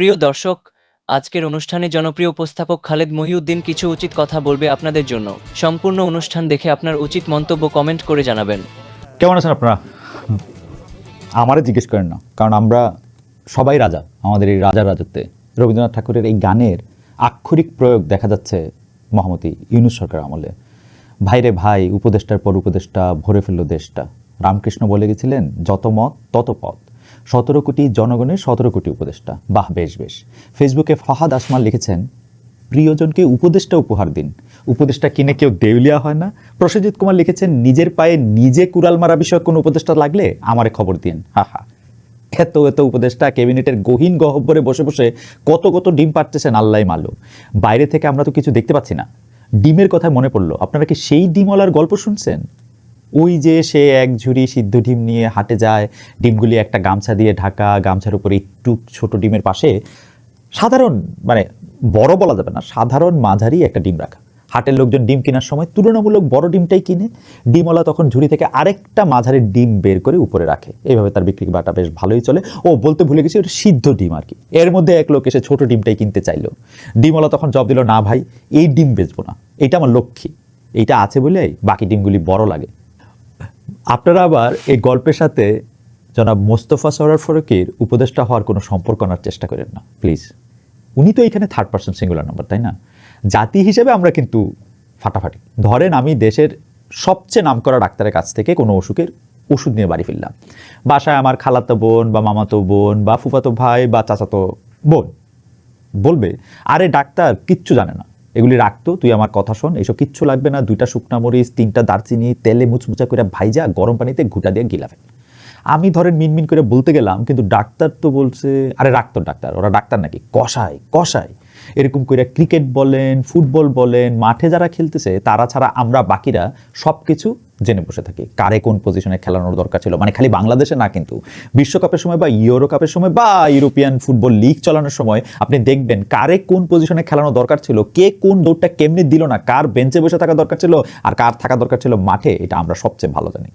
প্রিয় দর্শক, আজকের অনুষ্ঠানে জনপ্রিয় উপস্থাপক খালেদ মহিউদ্দিন কিছু উচিত কথা বলবে আপনাদের জন্য। সম্পূর্ণ অনুষ্ঠান দেখে আপনার উচিত মন্তব্য কমেন্ট করে জানাবেন। কেমন আছেন আপনারা? আমারে জিজ্ঞেস করেন না, কারণ আমরা সবাই রাজা, আমাদের এই রাজার রাজত্বে। রবীন্দ্রনাথ ঠাকুরের এই গানের আক্ষরিক প্রয়োগ দেখা যাচ্ছে মহামতি ইউনুস সরকার আমলে। ভাইরে ভাই, উপদেষ্টার পর উপদেষ্টা, ভরে ফেলল দেশটা। রামকৃষ্ণ বলে গেছিলেন, যত মত, তত পথ। সতেরো কোটি জনগণের সতেরো কোটি উপদেষ্টা। বাহ, বেশ বেশ। ফেসবুকে ফাহাদ আসমাল লিখেছেন, প্রিয়জনকে উপদেষ্টা উপহার দিন। উপদেষ্টা কিনে কেউ দেউলিয়া হয় না। প্রসেনজিৎ কুমার লিখেছেন, নিজের পায়ে নিজে কুড়াল মারা বিষয়ক কোনো উপদেষ্টা লাগলে আমারে খবর দিন হা হা এত এত উপদেষ্টা ক্যাবিনেটের গহীন গহব্বরে বসে বসে কত কত ডিম পাড়তেছেন আল্লাহ মালুম। বাইরে থেকে আমরা তো কিছু দেখতে পাচ্ছি না। ডিমের কথা মনে পড়ল। আপনারা কি সেই ডিমওয়ালার গল্প শুনছেন? ওই যে সে এক ঝুড়ি সিদ্ধ ডিম নিয়ে হাটে যায়, ডিমগুলি একটা গামছা দিয়ে ঢাকা, গামছার উপরে একটু ছোট ডিমের পাশে। সাধারণ মানে বড় বলা যাবে না, সাধারণ মাঝারি একটা ডিম রাখা। হাটের লোকজন ডিম কেনার সময় তুলনামূলক বড় ডিমটাই কিনে, ডিমওয়ালা তখন ঝুড়ি থেকে আরেকটা মাঝারি ডিম বের করে উপরে রাখে। এইভাবে তার বিক্রি বাটা বেশ ভালোই চলে। ও বলতে ভুলে গেছি, ওটা সিদ্ধ ডিম আর কি। এর মধ্যে এক লোক এসে ছোট ডিমটাই কিনতে চাইলো। ডিমওয়ালা তখন জব দিল, না ভাই, এই ডিম বেচবো না। এটা আমার লক্ষ্মী। এইটা আছে বলেই বাকি ডিমগুলি বড় লাগে। আপনারা আবার এই গল্পের সাথে জনাব মোস্তফা সরার ফরকির উপদেষ্টা হওয়ার কোনো সম্পর্ক আনার চেষ্টা করেন না প্লিজ উনি তো এখানে থার্ড পার্সন সিঙ্গুলার নাম্বার তাই না? জাতি হিসেবে আমরা কিন্তু ফাটাফাটি। ধরেন আমি দেশের সবচেয়ে নামকরা ডাক্তারের কাছ থেকে কোনো অসুখের ওষুধ নিয়ে বাড়ি ফিরলাম। বাসায় আমার খালাতো বোন বা মামাতো বোন বা ফুফাতো ভাই বা চাচাতো বোন। বলবে, আরে ডাক্তার, কিচ্ছু জানে না। এগুলি রাখতো তুই আমার কথা শোন এসব কিচ্ছু লাগবে না, দুইটা শুকনা মরিচ, তিনটা দারচিনি, তেলে মুচমুচা করে ভাইজা, গরম পানিতে ঘুটা দিয়ে গিলা ফেল আমি ধরেন মিনমিন করে বলতে গেলাম, কিন্তু ডাক্তার তো বলছে, আরে রাখতো ডাক্তার, ওরা ডাক্তার নাকি? কষায় কষায়। এরকম করে ক্রিকেট বলেন ফুটবল বলেন, মাঠে যারা খেলতেছে, তারা ছাড়া আমরা বাকিরা সব কিছু জেনে বসে থাকি, কারে কোন পজিশনে খেলানোর দরকার ছিল? মানে খালি বাংলাদেশে না কিন্তু, বিশ্বকাপের সময় বা ইউরো কাপের সময় বা ইউরোপিয়ান ফুটবল লিগ চালানোর সময় আপনি দেখবেন কারে কোন পজিশনে খেলানো দরকার ছিল, কে কোন দৌড়টা কেমনি দিল না, কার বেঞ্চে বসে থাকা দরকার ছিল আর কার থাকা দরকার ছিল মাঠে, এটা আমরা সবচেয়ে ভালো জানি।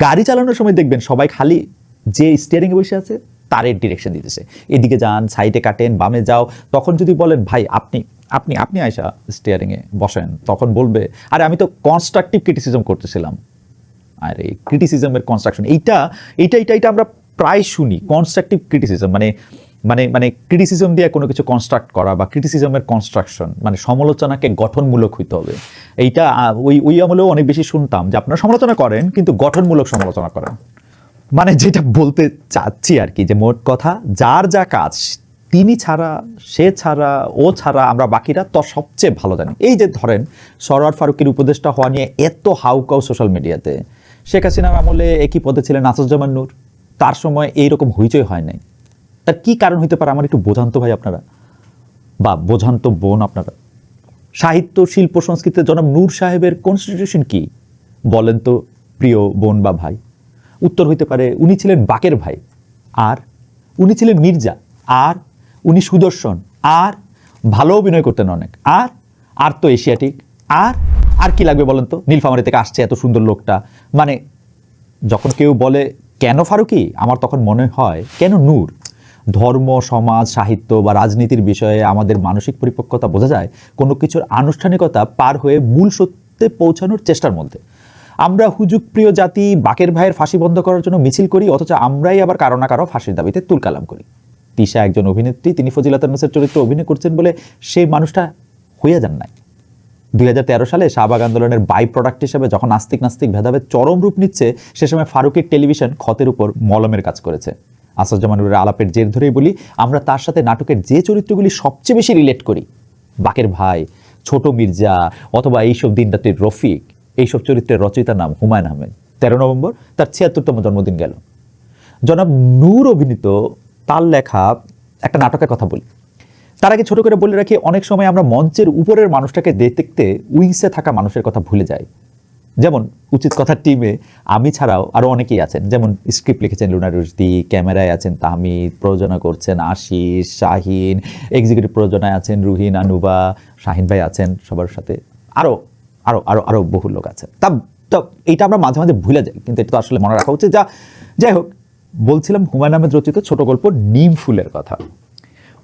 গাড়ি চালানোর সময় দেখবেন সবাই খালি যে স্টিয়ারিংয়ে বসে আছে, তারের ডিরেকশন দিতেছে। এদিকে যান সাইডে কাটেন, বামে যাও, তখন যদি বলেন, ভাই, আপনি আপনি আপনি আয়সা স্টিয়ারিংয়ে বসেন। তখন বলবে, আরে, আমি তো কনস্ট্রাকটিভ ক্রিটিসিজম করতেছিলাম। আর এই ক্রিটিসিজমের কনস্ট্রাকশন এইটা এইটা এইটা এইটা আমরা প্রায় শুনি কনস্ট্রাকটিভ ক্রিটিসিজম মানে মানে মানে ক্রিটিসিজম দিয়ে কোনো কিছু কনস্ট্রাক্ট করা বা ক্রিটিসিজমের কনস্ট্রাকশন মানে সমালোচনাকে গঠনমূলক হইতে হবে। এইটা ওই ওই আমলেও অনেক বেশি শুনতাম যে আপনারা সমালোচনা করেন, কিন্তু গঠনমূলক সমালোচনা করেন। মানে যেটা বলতে চাচ্ছি আর কি, যে মোট কথা, যার যা কাজ, তিনি ছাড়া, সে ছাড়া, ও ছাড়া, আমরা বাকিরা তো সবচেয়ে ভালো জানি। এই যে ধরেন সরোয়ার ফারুকের উপদেষ্টা হওয়া নিয়ে এত হাউকাউ সোশ্যাল মিডিয়াতে শেখ হাসিনার আমলে একই পদে ছিলেন আসুজ্জামান নূর। তার সময় এইরকম হইচই হয় নাই। তার কি কারণ হইতে পারে আমার একটু বোঝান্ত ভাই আপনারা? বা বোঝান্ত বোন আপনারা? সাহিত্য, শিল্প, সংস্কৃতিতে জনাব নূর সাহেবের কনস্টিটিউশন কি? বলেন তো প্রিয় বোন বা ভাই। উত্তর হইতে পারে উনি ছিলেন বাকের ভাই। আর উনি ছিলেন মির্জা। আর উনি সুদর্শন। আর ভালো অভিনয় করতেন অনেক। আর আর তো এশিয়াটিক। আর আর কি লাগবে বলেন তো? নীলফামারি থেকে আসছে এত সুন্দর লোকটা। মানে যখন কেউ বলে, কেন ফারুকি? আমার তখন মনে হয়, কেন নূর? ধর্ম, সমাজ, সাহিত্য বা রাজনীতির বিষয়ে আমাদের মানসিক পরিপক্কতা বোঝা যায়, কোনো কিছুর আনুষ্ঠানিকতা পার হয়ে মূল সত্যে পৌঁছানোর চেষ্টার মধ্যে। আমরা হুজুক প্রিয় জাতি, বাকের ভাইয়ের ফাঁসি বন্ধ করার জন্য মিছিল করি, অথচ আমরাই আবার কারও না কারও ফাঁসির দাবিতে তুলকালাম করি। তিশা একজন অভিনেত্রী, তিনি ফজিলাতান্নেসের চরিত্রে অভিনয় করছেন বলে সেই মানুষটা হইয়া যান নাই। দুই হাজার তেরো সালে শাহবাগ আন্দোলনের বাই প্রোডাক্ট হিসেবে যখন নাস্তিক নাস্তিক ভেদাভেদ চরম রূপ নিচ্ছে, সে সময় ফারুকের টেলিভিশন ক্ষতের উপর মলমের কাজ করেছে। আসাদুজ্জামানুরের আলাপের জের ধরেই বলি, আমরা তার সাথে নাটকের যে চরিত্রগুলি সবচেয়ে বেশি রিলেট করি, বাকের ভাই, ছোট মির্জা অথবা এইসব দিন রাত্রির রফিক, এইসব চরিত্রের রচয়িতার নাম হুমায়ুন আহমেদ। তেরো নভেম্বর তার ছিয়াত্তরতম জন্মদিন গেল। জনাব নূর অভিনীত তার লেখা একটা নাটকের কথা বলি। তার আগে ছোট করে বলে রাখি, অনেক সময় আমরা মঞ্চের উপরের মানুষটাকে দেখতে উইংসে থাকা মানুষের কথা ভুলে যাই। যেমন উচিত কথার টিমে, আমি ছাড়াও আরও অনেকেই আছেন। যেমন স্ক্রিপ্ট লিখেছেন লুনা রুশদি, ক্যামেরায় আছেন তাহমিদ, প্রযোজনা করছেন আশিস, শাহিন এক্সিকিউটিভ প্রযোজনায় আছেন রুহিন, আনুবা, শাহিন ভাই আছেন সবার সাথে। আরও আরও আরও আরও বহু লোক আছে তা তা, এইটা আমরা মাঝে মাঝে ভুলে যাই, কিন্তু এটা তো আসলে মনে রাখা উচিত। যা, যাই হোক, বলছিলাম হুমায়ুন আহমেদ রচিত ছোট গল্প, নিম ফুলের কথা।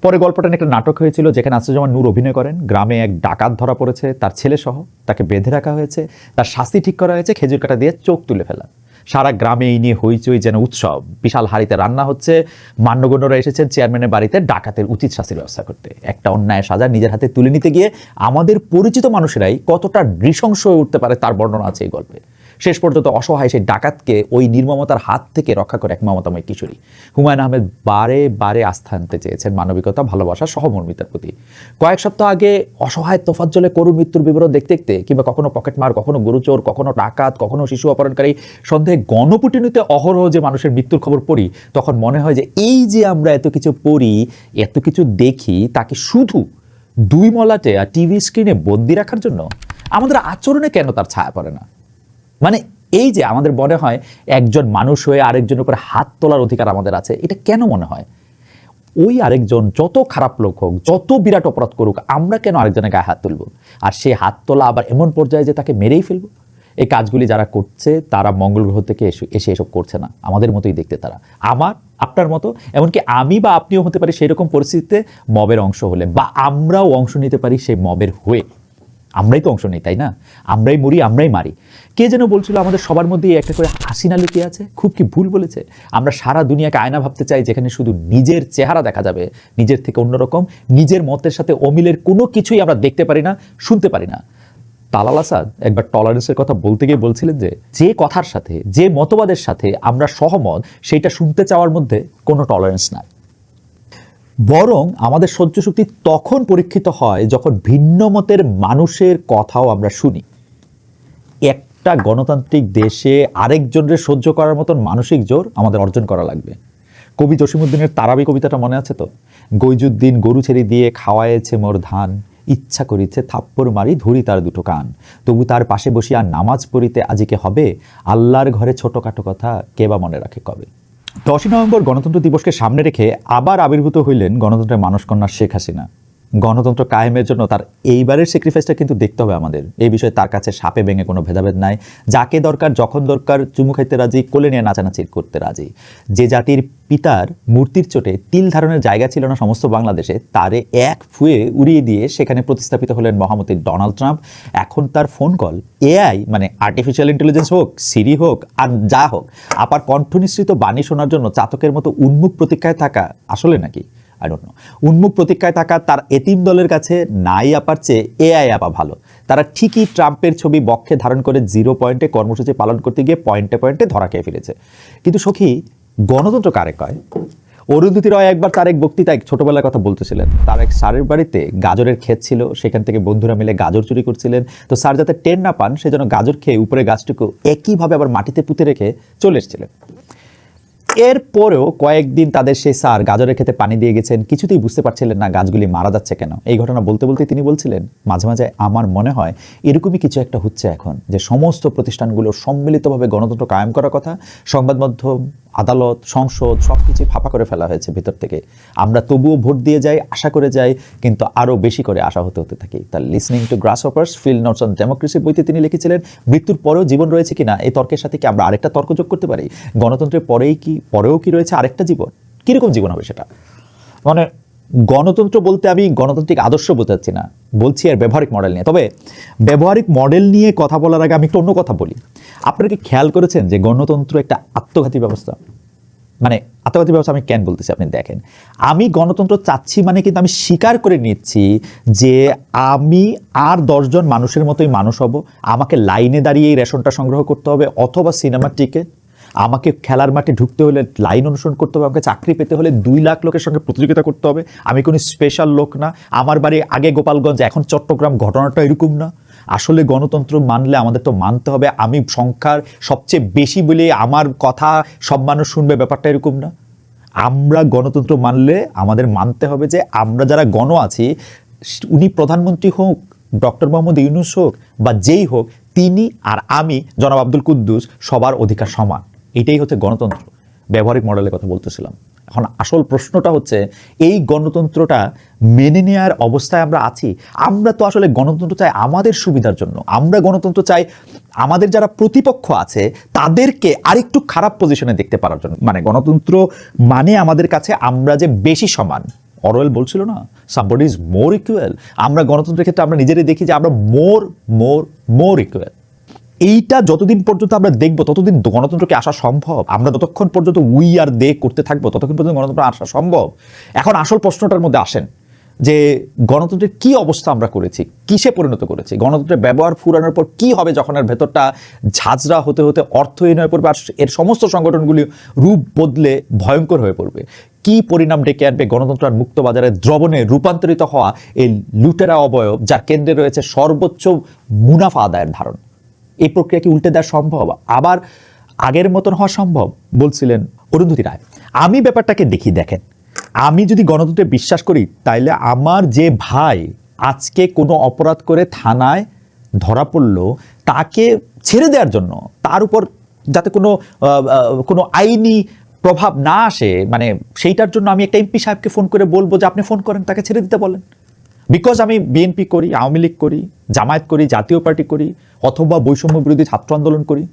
পরে গল্পটা একটা নাটক হয়েছিল যেখানে আসিফুজ্জামান নূর অভিনয় করেন। গ্রামে এক ডাকাত ধরা পড়েছে, তার ছেলে সহ, তাকে বেঁধে রাখা হয়েছে। তার শাস্তি ঠিক করা হয়েছে, খেজুর কাটা দিয়ে চোখ তুলে ফেলা সারা গ্রামে এই নিয়ে হইচই যেন উৎসব। বিশাল হাড়িতে রান্না হচ্ছে। মান্যগণ্যরা এসেছেন চেয়ারম্যানের বাড়িতে ডাকাতের উচিত শাস্তির ব্যবস্থা করতে। একটা অন্যায় সাজা নিজের হাতে তুলে নিতে গিয়ে আমাদের পরিচিত মানুষেরাই কতটা নৃশংস হয়ে উঠতে পারে তার বর্ণনা আছে এই গল্পে। শেষ পর্যন্ত অসহায় সেই ডাকাতকে ওই নির্মমতার হাত থেকে রক্ষা করে এক মমতাময় কিশোরী। হুমায়ুন আহমেদ বারে বারে আস্থা আনতে চেয়েছেন মানবিকতা, ভালোবাসা, সহমর্মিতার প্রতি। কয়েক সপ্তাহ আগে অসহায় তোফাজ্জলে করুণ মৃত্যুর বিবরণ দেখতে দেখতে কিংবা কখনো পকেটমার কখনো গরুচোর কখনো ডাকাত, কখনো শিশু অপহরণকারী, সন্দেহে গণপুটিনিতে অহরহ যে মানুষের মৃত্যুর খবর পড়ি, তখন মনে হয় যে এই যে আমরা এত কিছু পড়ি, এত কিছু দেখি, তাকে শুধু দুই মলাটে আর টিভি স্ক্রিনে বন্দি রাখার জন্য আমাদের আচরণে কেন তার ছায়া পড়ে না? মানে এই যে আমাদের মনে হয় একজন মানুষ হয়ে আরেকজনের উপরে হাত তোলার অধিকার আমাদের আছে, এটা কেন মনে হয়? ওই আরেকজন যত খারাপ লোক হোক, যত বিরাট অপরাধ করুক, আমরা কেন আরেকজনের গায়ে হাত তুলব? আর সে হাত তোলা আবার এমন পর্যায়ে যে তাকে মেরেই ফেলব? এই কাজগুলি যারা করছে, তারা মঙ্গল গ্রহ থেকে এসে এসে এসব করছে না। আমাদের মতোই দেখতে তারা। আমার, আপনার মতো, এমনকি আমি বা আপনিও হতে পারি সেই রকম পরিস্থিতিতে মবের অংশ হলে, বা আমরাও অংশ নিতে পারি সেই মবের হয়ে। আমরাই তো অংশ নেই, তাই না? আমরাই মরি, আমরাই মারি। কে যেন বলছিল আমাদের সবার মধ্যেই একটা করে হাসিনা লুকিয়ে আছে? খুব কি ভুল বলেছে? আমরা সারা দুনিয়াকে আয়না ভাবতে চাই যেখানে শুধু নিজের চেহারা দেখা যাবে, নিজের থেকে অন্যরকম, নিজের মতের সাথে অমিলের কোনো কিছুই আমরা দেখতে পারি না, শুনতে পারি না। তালাল আসাদ একবার টলারেন্সের কথা বলতে গিয়ে বলছিলেন যে যে কথার সাথে, যে মতবাদের সাথে আমরা সহমত, সেইটা শুনতে চাওয়ার মধ্যে কোনো টলারেন্স নাই। বরং আমাদের সহ্য শক্তি তখন পরীক্ষিত হয় যখন ভিন্ন মতের মানুষের কথাও আমরা শুনি। একটা গণতান্ত্রিক দেশে আরেকজনের সহ্য করার মতন মানসিক জোর আমাদের অর্জন করা লাগবে। কবি জসিমুদ্দিনের তারাবি কবিতাটা মনে আছে তো? গৈজুদ্দিন গরু ছেড়ে দিয়ে খাওয়ায়েছে মোর ধান, ইচ্ছা করিছে থাপ্পড় মারি ধরি তার দুটো কান। তবু তার পাশে বসিয়া নামাজ পড়িতে আজিকে হবে, আল্লাহর ঘরে ছোটখাটো কথা কে বা মনে রাখে কবে? দশই নভেম্বর গণতন্ত্র দিবসকে সামনে রেখে আবার আবির্ভূত হইলেন গণতন্ত্রের মানসকন্যা শেখ হাসিনা। গণতন্ত্র কায়েমের জন্য তার এইবারের স্যাক্রিফাইসটা কিন্তু দেখতে হবে আমাদের। এই বিষয়ে তার কাছে সাপে ভেঙে কোনো ভেদাভেদ নাই। যাকে দরকার, যখন দরকার, চুমু খাইতে রাজি, কোলে নিয়ে নাচানাচি করতে রাজি। যে জাতির পিতার মূর্তির চোটে তিল ধারণের জায়গা ছিল না সমস্ত বাংলাদেশে, তারে এক ফুয়ে উড়িয়ে দিয়ে সেখানে প্রতিস্থাপিত হলেন মহামতি ডোনাল্ড ট্রাম্প। এখন তার ফোন কল এআই মানে আর্টিফিশিয়াল ইন্টেলিজেন্স হোক সিরি হোক, আর যা হোক, আপার কণ্ঠ নিঃসৃত বাণী শোনার জন্য চাতকের মতো উন্মুখ প্রতীক্ষায় থাকা আসলে নাকি? আই নো উন্মুখ প্রতীক্ষায় থাকা তার এতিম দলের কাছে নাই আপার চেয়ে এআই আপা ভালো। তারা ঠিকই ট্রাম্পের ছবি বক্ষে ধারণ করে জিরো পয়েন্টে কর্মসূচি পালন করতে গিয়ে পয়েন্টে পয়েন্টে ধরা খেয়ে ফেলেছে কিন্তু সখী, গণতন্ত্র কারে কয়? অরুন্ধতী রয় একবার তার এক বক্তৃতায় ছোটবেলার কথা বলতেছিলেন। তার এক স্যারের বাড়িতে গাজরের ক্ষেত ছিল, সেখান থেকে বন্ধুরা মিলে গাজর চুরি করছিলেন। তো স্যার যাতে টের না পান সেজন্য গাজর খেয়ে উপরে গাছটুকু একইভাবে আবার মাটিতে পুঁতে রেখে চলে এসেছিলেন। এরপরেও কয়েকদিন তাদের সেই স্যার গাজরের খেতে পানি দিয়ে গেছেন, কিছুতেই বুঝতে পারছিলেন না গাছগুলি মারা যাচ্ছে কেন। এই ঘটনা বলতে বলতে তিনি বলছিলেন, মাঝে মাঝে আমার মনে হয় এরকমই কিছু একটা হচ্ছে এখন, যে সমস্ত প্রতিষ্ঠানগুলো সম্মিলিতভাবে গণতন্ত্র কায়েম করার কথা, সংবাদ মাধ্যম আদালত, সংসদ সব কিছু ফাঁপা করে ফেলা হয়েছে ভেতর থেকে। আমরা তবুও ভোট দিয়ে যাই, আশা করে যাই, কিন্তু আরও বেশি করে আশা হতে হতে থাকি। তার listening to grasshoppers field notes on democracy বইতে তিনি লিখেছিলেন, মৃত্যুর পরেও জীবন রয়েছে কিনা? এই তর্কের সাথে কি আমরা আরেকটা তর্ক যোগ করতে পারি? গণতন্ত্রের পরেই কি, পরেও কি রয়েছে আরেকটা জীবন? কীরকম জীবন হবে সেটা? মানে গণতন্ত্র বলতে আমি গণতান্ত্রিক আদর্শ বোঝাচ্ছি না। বলছি আর ব্যবহারিক মডেল নিয়ে। তবে ব্যবহারিক মডেল নিয়ে কথা বলার আগে আমি একটু অন্য কথা বলি। আপনারা কি খেয়াল করেছেন যে গণতন্ত্র একটা আত্মঘাতী ব্যবস্থা? মানে আত্মঘাতী ব্যবস্থা আমি কেন বলতেছি আপনি দেখেন। আমি গণতন্ত্র চাচ্ছি মানে কিন্তু আমি স্বীকার করে নিচ্ছি যে আমি আর দশজন মানুষের মতোই মানুষ হব। আমাকে লাইনে দাঁড়িয়ে এই রেশনটা সংগ্রহ করতে হবে অথবা সিনেমার টিকিট আমাকে খেলার মাঠে ঢুকতে হলে লাইন অনুসরণ করতে হবে, আমাকে চাকরি পেতে হলে দুই লাখ লোকের সঙ্গে প্রতিযোগিতা করতে হবে। আমি কোনো স্পেশাল লোক না। আমার বাড়ি আগে গোপালগঞ্জ, এখন চট্টগ্রাম, ঘটনাটা এরকম না। আসলে গণতন্ত্র মানলে আমাদের তো মানতে হবে। আমি সংখ্যার সবচেয়ে বেশি বলে আমার কথা সব মানুষ শুনবে, ব্যাপারটা এরকম না। আমরা গণতন্ত্র মানলে আমাদের মানতে হবে যে আমরা যারা গণ আছি, উনি প্রধানমন্ত্রী হোক, ডক্টর মোহাম্মদ ইউনুস হোক বা যেই হোক, তিনি আর আমি জনাব আব্দুল কুদ্দুস সবার অধিকার সমান। এটাই হচ্ছে গণতন্ত্র। ব্যবহারিক মডেলের কথা বলতেছিলাম। এখন আসল প্রশ্নটা হচ্ছে, এই গণতন্ত্রটা মেনে নেওয়ার অবস্থায় আমরা আছি? আমরা তো আসলে গণতন্ত্র চাই আমাদের সুবিধার জন্য। আমরা গণতন্ত্র চাই আমাদের যারা প্রতিপক্ষ আছে, তাদেরকে আরেকটু খারাপ পজিশনে দেখতে পারার জন্য। মানে গণতন্ত্র মানে আমাদের কাছে আমরা যে বেশি সমান। অরওয়েল বলছিল না? সামবডি ইজ মোর ইকুয়াল আমরা গণতন্ত্রের ক্ষেত্রে আমরা নিজেরাই দেখি যে আমরা মোর মোর মোর ইকুয়াল এইটা যতদিন পর্যন্ত আমরা দেখব, ততদিন গণতন্ত্রকে আসা সম্ভব। আমরা যতক্ষণ পর্যন্ত উই আর দে করতে থাকব, ততক্ষণ পর্যন্ত গণতন্ত্র আসা সম্ভব। এখন আসল প্রশ্নটার মধ্যে আসেন যে গণতন্ত্রের কি অবস্থা আমরা করেছি? কিসে পরিণত করেছি? গণতন্ত্রের ব্যবহার ফুরানোর পর কি হবে যখন এর ভেতরটা ঝাঁঝরা হতে হতে অর্থহীন হয়ে পড়বে আর এর সমস্ত সংগঠনগুলি রূপ বদলে ভয়ঙ্কর হয়ে পড়বে? কি পরিণাম ডেকে আনবে গণতন্ত্র আর মুক্ত বাজারের দ্রবণে রূপান্তরিত হওয়া এই লুটেরা অবয়ব, যার কেন্দ্রে রয়েছে সর্বোচ্চ মুনাফা আদায়ের ধারণ? এই প্রক্রিয়া কি উল্টে দেওয়া সম্ভব? আবার আগের মতন হওয়া সম্ভব? বলছিলেন অরুন্ধতী রায়। আমি ব্যাপারটাকে দেখি, দেখেন। আমি যদি গণতন্ত্রে বিশ্বাস করি, তাইলে আমার যে ভাই আজকে কোনো অপরাধ করে থানায় ধরা পড়ল, তাকে ছেড়ে দেওয়ার জন্য, তার উপর যাতে কোনো কোনো আইনি প্রভাব না আসে মানে সেইটার জন্য আমি একটা এমপি সাহেবকে ফোন করে বলব যে, আপনি ফোন করেন, তাকে ছেড়ে দিতে বলেন। বিকজ আমি বিএনপি করি, আওয়ামী লীগ করি, জামায়াত করি, জাতীয় পার্টি করি অথবা বৈষম্য বিরোধী ছাত্র আন্দোলন করি।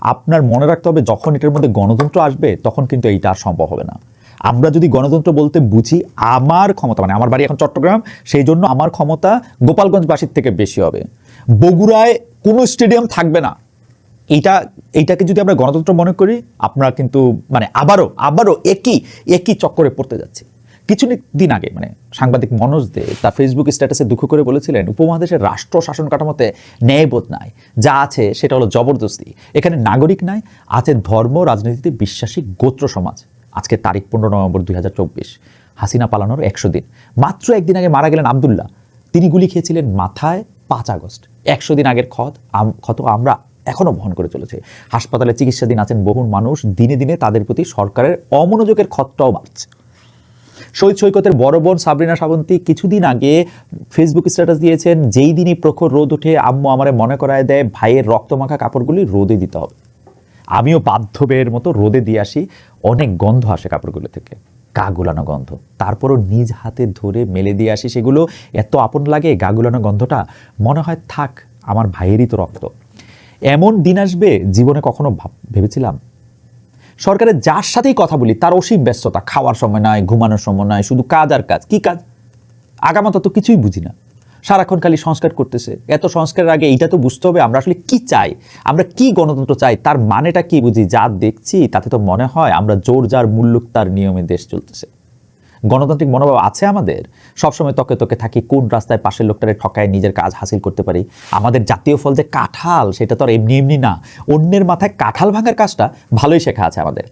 আপনার মনে রাখতে হবে, যখন এটার মধ্যে গণতন্ত্র আসবে, তখন কিন্তু এইটা আর সম্ভব হবে না। আমরা যদি গণতন্ত্র বলতে বুঝি, আমার ক্ষমতা মানে আমার বাড়ি এখন চট্টগ্রাম, সেই জন্য আমার ক্ষমতা গোপালগঞ্জবাসীর থেকে বেশি হবে। বগুড়ায় কোনো স্টেডিয়াম থাকবে না। এইটা, এইটাকে যদি আমরা গণতন্ত্র মনে করি, আপনারা কিন্তু মানে আবারও আবারও একই একই চক্করে পড়তে যাচ্ছি। কিছু দিন আগে মানে সাংবাদিক মনোজ দে তার ফেসবুক স্ট্যাটাসে দুঃখ করে বলেছিলেন, উপমহাদেশের রাষ্ট্র শাসন কাঠামোতে ন্যায়বোধ নাই। যা আছে সেটা হলো জবরদস্তি। এখানে নাগরিক নাই, আছে ধর্ম, রাজনীতিতে বিশ্বাসী গোত্র সমাজ। আজকে তারিখ পনেরো নভেম্বর দুই হাজার চব্বিশ। হাসিনা পালানোর একশো দিন। মাত্র একদিন আগে মারা গেলেন আবদুল্লাহ। তিনি গুলি খেয়েছিলেন মাথায় পাঁচ আগস্ট। একশো দিন আগের ক্ষত ক্ষত আমরা এখনও বহন করে চলেছে। হাসপাতালে চিকিৎসাধীন আছেন বহু মানুষ। দিনে দিনে তাদের প্রতি সরকারের অমনোযোগের ক্ষতটাও বাড়ছে। শহীদ সৈকতের বড় বোন সাবরিনা শ্রাবন্তী কিছুদিন আগে ফেসবুক স্ট্যাটাস দিয়েছেন, যেই দিনই প্রখর রোদ ওঠে, আম্মু আমারে মনে করায় দেয়, ভাইয়ের রক্তমাখা কাপড়গুলি রোদে দিতে হবে। আমিও বাধ্য বেয়ের মতো রোদে দিয়ে আসি, অনেক গন্ধ আসে কাপড়গুলো থেকে। গা গুলানো গন্ধ। তারপরও নিজ হাতে ধরে মেলে দিয়ে আসি সেগুলো। এত আপন লাগে গা গুলানো গন্ধটা। মনে হয়, থাক, আমার ভাইয়েরই তো রক্ত। এমন দিন আসবে, জীবনে কখনো ভাব- ভেবেছিলাম সরকারের যার সাথেই কথা বলি, তার অসীম ব্যস্ততা, খাওয়ার সময় নয় ঘুমানোর সময় নয় শুধু কাজ আর কাজ। কি কাজ? আগামাতা তো কিছুই বুঝি না। সারাক্ষণ খালি সংস্কার করতেছে। এত সংস্কারের আগে এইটা তো বুঝতে হবে, আমরা আসলে কি চাই? আমরা কি গণতন্ত্র চাই? তার মানেটা কি বুঝি? যা দেখছি, তাতে তো মনে হয় আমরা জোর যার মূল্যক তার নিয়মে দেশ চলতেছে। গণতান্ত্রিক মনোভাব আছে আমাদের? সবসময় তকে তকে থাকি, কোন রাস্তায় পাশের লোকটারে ঠকায়, নিজের কাজ হাসিল করতে পারি? আমাদের জাতীয় ফল যে কাঁঠাল, সেটা তো আর এমনি এমনি না। অন্যের মাথায় কাঁঠাল ভাঙার কাজটা ভালোই শেখা আছে আমাদের।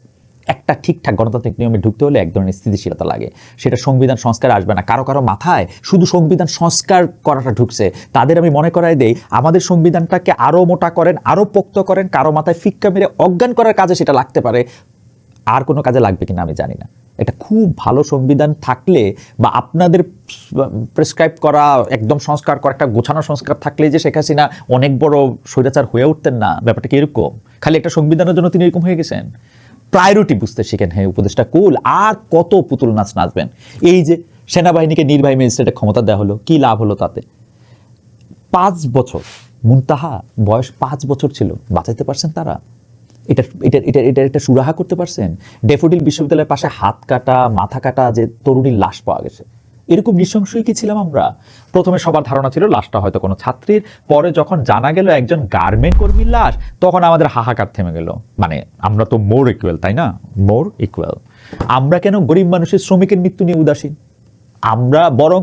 একটা ঠিকঠাক গণতান্ত্রিক নিয়মে ঢুকতে হলে এক ধরনের স্থিতিশীলতা লাগে। সেটা সংবিধান সংস্কার আসবে না। কারও কারও মাথায় শুধু সংবিধান সংস্কার করাটা ঢুকছে। তাদের আমি মনে করাই দেই, আমাদের সংবিধানটাকে আরও মোটা করেন আরও পোক্ত করেন, কারও মাথায় ফিক্কা মেরে অজ্ঞান করার কাজে সেটা লাগতে পারে। আর কোনো কাজে লাগবে কিনা আমি জানি না। এটা খুব ভালো সংবিধান থাকলে বা আপনাদের প্রেসক্রাইব করা, একদম সংস্কার করা, একটা গোছানো সংস্কার থাকলে যে শেখ হাসিনা অনেক বড় স্বৈরাচার হয়ে উঠতেন না, ব্যাপারটা কি এরকম? খালি একটা সংবিধানের জন্য তিনি এরকম হয়ে গেছেন? প্রায়োরিটি বুঝতে শিখেন হ্যাঁ উপদেশটা কুল, আর কত পুতুল নাচ নাচবেন? এই যে সেনাবাহিনীকে নির্বাহী ম্যাজিস্ট্রেটের ক্ষমতা দেওয়া হলো, কি লাভ হলো তাতে? পাঁচ বছর, মুনতাহা বয়স পাঁচ বছর ছিল, বাঁচাইতে পারছেন তারা? এটা এটা এটা এটা একটা সুরাহা করতে পারছেন? ডেফোডিল বিশ্ববিদ্যালয়ের পাশে হাত কাটা, মাথা কাটা যে তরুণীর লাশ পাওয়া গেছে। এরকম নৃশংসই কি ছিলাম আমরা? প্রথমে সবার ধারণা ছিল লাশটা হয়তো কোনো ছাত্রীর, পরে যখন জানা গেল একজন গার্মেন্ট কর্মীর লাশ, তখন আমাদের হাহাকার থেমে গেল। মানে আমরা তো মোর ইকুয়াল তাই না? মোর ইকুয়াল আমরা কেন গরিব মানুষের শ্রমিকের মৃত্যু নিয়ে উদাসীন? আমরা বরং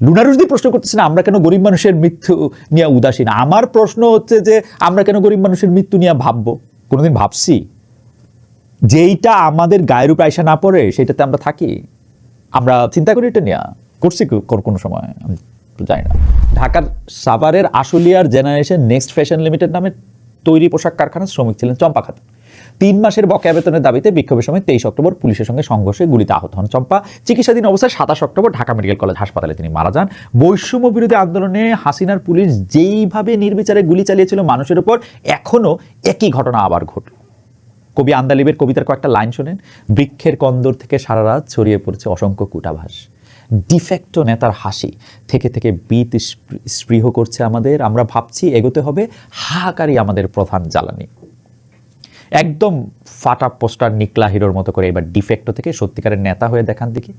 লুনারুসদি প্রশ্ন করতেছেন আমরা কেন গরিব মানুষের মৃত্যু নিয়ে উদাসীন? আমার প্রশ্ন হচ্ছে যে আমরা কেন গরিব মানুষের মৃত্যু নিয়ে ভাববো? কোনোদিন ভাবছি যেইটা আমাদের গায়ের উপর আয়সা না পড়ে, সেটাতে আমরা থাকি। আমরা চিন্তা করি এটা নিয়ে। করছি কোনো সময়, আমি জানি না। ঢাকার সাভারের আশুলিয়ার জেনারেশন নেক্সট ফ্যাশন লিমিটেড নামে তৈরি পোশাক কারখানার শ্রমিক ছিলেন চম্পা খাতুন তিন মাসের বকেয়া বেতনের দাবিতে বিক্ষোভের সময় তেইশ অক্টোবর পুলিশের সঙ্গে সংঘর্ষে গুলিতে আহত হন চম্পা। চিকিৎসাধীন অবস্থায় সাতাশ অক্টোবর ঢাকা মেডিকেল কলেজ হাসপাতালে তিনি মারা যান। বৈষম্য বিরোধী আন্দোলনে হাসিনার পুলিশ যেইভাবে নির্বিচারে গুলি চালিয়েছিল মানুষের উপর, এখনও একই ঘটনা আবার ঘটল। কবি আন্দালিবের কবিতার কয়েকটা লাইন শোনেন, বৃক্ষের কন্দর থেকে সারা রাত ছড়িয়ে পড়েছে অসংখ্য কূটাভাস। ডিফেক্টো নেতার হাসি থেকে থেকে বিত স্পৃহ করছে আমাদের, আমরা ভাবছি এগোতে হবে, হাহাকারই আমাদের প্রধান জ্বালানি। একদম ফাটা পোস্টার নিকলা হিরোর মতো করে এবার ডিফেক্টো থেকে সত্যিকারের নেতা হয়ে দেখান দেখি।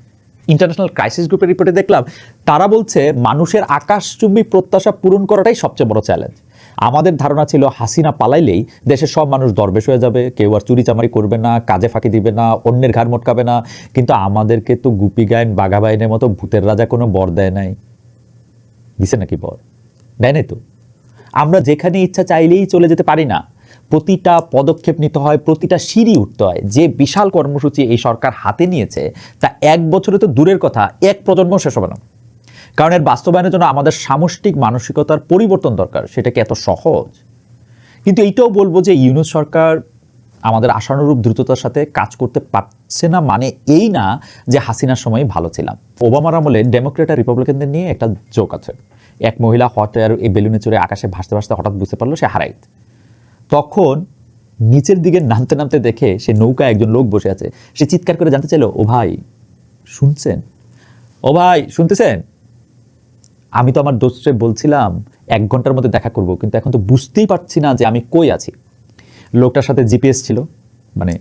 ইন্টারন্যাশনাল ক্রাইসিস গ্রুপের রিপোর্টে দেখলাম, তারা বলছে মানুষের আকাশচুম্বী প্রত্যাশা পূরণ করাটাই সবচেয়ে বড় চ্যালেঞ্জ আমাদের ধারণা ছিল হাসিনা পালাইলেই দেশের সব মানুষ দরবেশ হয়ে যাবে, কেউ আর চুরি চামারি করবে না, কাজে ফাঁকি দিবে না, অন্যের ঘাড় মটকাবে না, কিন্তু আমাদেরকে তো গুপি গায়ন বাঘা বাইনের মতো ভূতের রাজা কোনো বর দেয় নাই। দিছে নাকি বর? দেয় নাই তো? আমরা যেখানে ইচ্ছা চাইলেই চলে যেতে পারি না। প্রতিটা পদক্ষেপ নিতে হয়, প্রতিটা সিঁড়ি উঠতে হয়। যে বিশাল কর্মসূচি এই সরকার হাতে নিয়েছে, তা এক বছরে তো দূরের কথা, এক প্রজন্ম শেষ হবে না। কারণ এর বাস্তবায়নের জন্য আমাদের সামষ্টিক মানসিকতার পরিবর্তন দরকার সেটা কি এত সহজ। কিন্তু এইটাও বলব যে ইউনুস সরকার আমাদের আশানুরূপ দ্রুততার সাথে কাজ করতে পারছে না মানে এই না যে হাসিনার সময় ভালো ছিলাম। ওবামার আমলে ডেমোক্রেট আর রিপাবলিকানদের নিয়ে একটা জোক আছে। এক মহিলা হট এয়ার এই বেলুনে চড়ে আকাশে ভাসতে ভাসতে হঠাৎ বুঝতে পারল সে হারাইত। তখন নিচের দিকে নামতে নামতে দেখে সে নৌকায় একজন লোক বসে আছে। সে চিৎকার করে জানতে চাইলো, ও ভাই, শুনছেন? ও ভাই, শুনতেছেন? আমি তো আমার দোস্তে বলছিলাম, এক ঘণ্টার মধ্যে দেখা করব, কিন্তু এখন তো বুঝতেই পারছি না যে আমি কই আছি। লোকটার সাথে জিপিএস ছিল মানে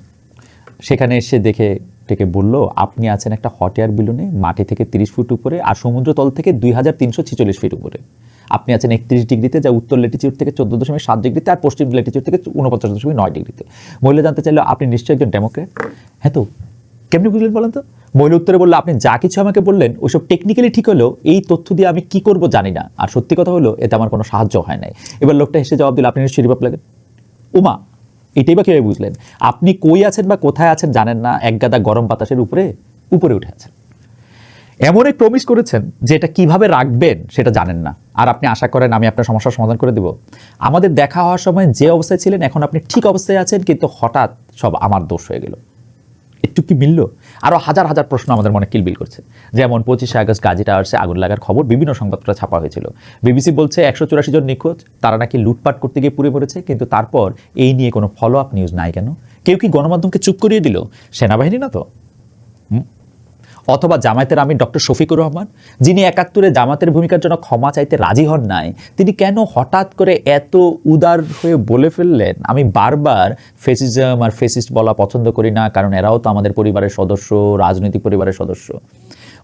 সেখানে এসে দেখে থেকে বলল, আপনি আছেন একটা হট এয়ার বিলুনে, মাটি থেকে তিরিশ ফুট উপরে আর সমুদ্র তল থেকে দুই হাজার তিনশো ছিচল্লিশ ফিট উপরে। আপনি আছেন একত্রিশ ডিগ্রিতে, যা উত্তর লেটিচিউড থেকে চোদ্দ দশমিক সাত ডিগ্রিতে আর পশ্চিম লেটিচিউড থেকে উনপঞ্চাশ দশমিক নয় ডিগ্রিতে। মহিলা জানতে চাইলো, আপনি নিশ্চয়ই একজন ডেমোক্রেট হ্যাঁ তো, কেমনি বুঝলেন বলেন তো? মহিলা উত্তরে বলল, আপনি যা কিছু আমাকে বললেন, ওইসব টেকনিক্যালি ঠিক হলেও এই তথ্য দিয়ে আমি কি করব জানি না। আর সত্যি কথা হলো, এতে আমার কোনো সাহায্য হয় নাই। এবার লোকটা হেসে জবাব দিল, আপনি নিশ্চয়ই রিপাপ লাগেন উমা, এটাই বা কীভাবে বুঝলেন? আপনি কই আছেন বা কোথায় আছেন জানেন না? এক গাদা গরম বাতাসের উপরে উপরে উঠে আছেন। এমন এক প্রমিস করেছেন যে এটা কীভাবে রাখবেন সেটা জানেন না। আর আপনি আশা করেন আমি আপনার সমস্যার সমাধান করে দেব। আমাদের দেখা হওয়ার সময় যে অবস্থায় ছিলেন, এখন আপনি ঠিক অবস্থায় আছেন, কিন্তু হঠাৎ সব আমার দোষ হয়ে গেল। একটু কি মিলল? আরও হাজার হাজার প্রশ্ন আমাদের মনে কিলবিল করছে। যেমন পঁচিশে আগস্ট গাজী টাওয়ার্সে আগুন লাগার খবর বিভিন্ন সংবাদপত্রে ছাপা হয়েছিল। বিবিসি বলছে একশো চুরাশি জন নিখোঁজ, তারা নাকি লুটপাট করতে গিয়ে পুড়ে পড়েছে, কিন্তু তারপর এই নিয়ে কোনো ফলো আপ নিউজ নাই কেন? কেউ কি গণমাধ্যমকে চুপ করিয়ে দিল? সেনাবাহিনী না তো? অথবা জামায়াতের আমির ডক্টর শফিকুর রহমান, যিনি একাত্তরে জামাতের ভূমিকার জন্য ক্ষমা চাইতে রাজি হন নাই, তিনি কেন হঠাৎ করে এত উদার হয়ে বলে ফেললেন? আমি বারবার ফেসিজম আর ফেসিস্ট বলা পছন্দ করি না, কারণ এরাও তো আমাদের পরিবারের সদস্য, রাজনৈতিক পরিবারের সদস্য।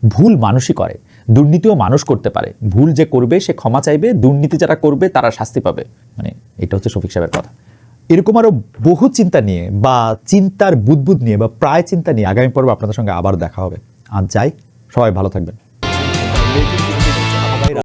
ভুল মানুষই করে, দুর্নীতিও মানুষ করতে পারে। ভুল যে করবে, সে ক্ষমা চাইবে, দুর্নীতি যারা করবে, তারা শাস্তি পাবে। মানে এটা হচ্ছে শফিক সাহেবের কথা। এরকম আরও বহু চিন্তা নিয়ে বা চিন্তার বুদবুদ নিয়ে বা প্রায় চিন্তা নিয়ে আগামী পর্বে আপনাদের সঙ্গে আবার দেখা হবে। আর যাই সবাই ভালো থাকবেন।